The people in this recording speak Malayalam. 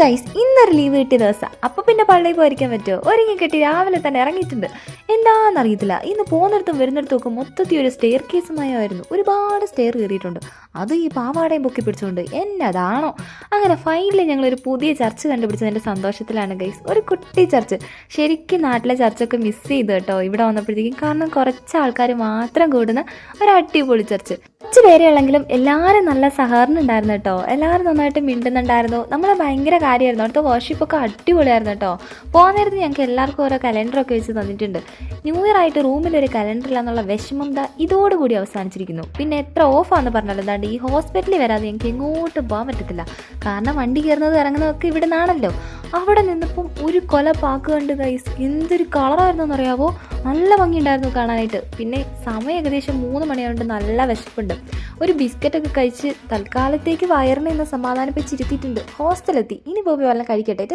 ഗൈസ് ഇന്നൊരു ലീവ് കിട്ടിയ ദിവസം. അപ്പൊ പിന്നെ പള്ളിയിൽ പോയിരിക്കാൻ പറ്റുമോ? ഒരുങ്ങി കെട്ടി രാവിലെ തന്നെ ഇറങ്ങിയിട്ടുണ്ട്. എന്താണെന്നറിയത്തില്ല. ഇന്ന് പോകുന്നിടത്തും വരുന്നിടത്തും ഒക്കെ മൊത്തത്തിൽ ഒരു സ്റ്റെയർ കേസുമായിരുന്നു ഒരുപാട് സ്റ്റെയർ കയറിയിട്ടുണ്ട്. അത് ഈ പാവാടയും പൊക്കി പിടിച്ചുകൊണ്ട് എന്നതാണോ അങ്ങനെ ഫൈനലി ഞങ്ങൾ ഒരു പുതിയ ചർച്ച് കണ്ടുപിടിച്ചതിന്റെ സന്തോഷത്തിലാണ് ഗൈസ് ഒരു കുട്ടി ചർച്ച് ശരിക്കും നാട്ടിലെ ചർച്ചൊക്കെ മിസ് ചെയ്തു കേട്ടോ. ഇവിടെ വന്നപ്പോഴത്തേക്കും കാരണം കുറച്ച് ആൾക്കാർ മാത്രം കൂടുന്ന ഒരു അടിപൊളി ചർച്ച് കുറച്ച് പേരെ എല്ലാവരും നല്ല സഹകരണം ഉണ്ടായിരുന്നു കേട്ടോ. എല്ലാവരും നന്നായിട്ട് മിണ്ടുന്നുണ്ടായിരുന്നു. നമ്മളെ ഭയങ്കര കാര്യമായിരുന്നു. അവിടുത്തെ വർഷിപ്പൊക്കെ അടിപൊളിയായിരുന്നു കേട്ടോ. പോകാൻ നേരത്ത് ഞങ്ങൾക്ക് എല്ലാവർക്കും ഓരോ കലണ്ടറൊക്കെ വെച്ച് തന്നിട്ടുണ്ട്. ന്യൂ ഇയർ ആയിട്ട് റൂമിൽ ഒരു കലണ്ടർ ഇല്ല എന്നുള്ള വിഷമം ഇതോടുകൂടി അവസാനിച്ചിരിക്കുന്നു. പിന്നെ എത്ര ഓഫാന്ന് പറഞ്ഞാലും എന്താണ്ട് ഈ ഹോസ്പിറ്റലിൽ വരാതെ ഞങ്ങൾക്ക് എങ്ങോട്ടും പോകാൻ പറ്റത്തില്ല. കാരണം വണ്ടി കയറുന്നത് ഇറങ്ങുന്നതൊക്കെ ഇവിടെ നിന്നാണല്ലോ അവിടെ നിന്നപ്പം ഒരു കൊല പാക്ക് കണ്ട് ഗൈസ് എന്തൊരു കളറായിരുന്നു എന്നറിയാവോ? നല്ല ഭംഗിയുണ്ടായിരുന്നു കാണാനായിട്ട്. പിന്നെ സമയം ഏകദേശം മൂന്ന് മണിയായതുകൊണ്ട് നല്ല വിശപ്പുണ്ട്. ഒരു ബിസ്ക്കറ്റൊക്കെ കഴിച്ച് തൽക്കാലത്തേക്ക് വയറിനെ ഇന്ന് സമാധാനിപ്പിച്ചിരുത്തിയിട്ടുണ്ട് ഹോസ്റ്റലെത്തി. ഇനി പോയി വല്ലതും കഴിക്കട്ടെ.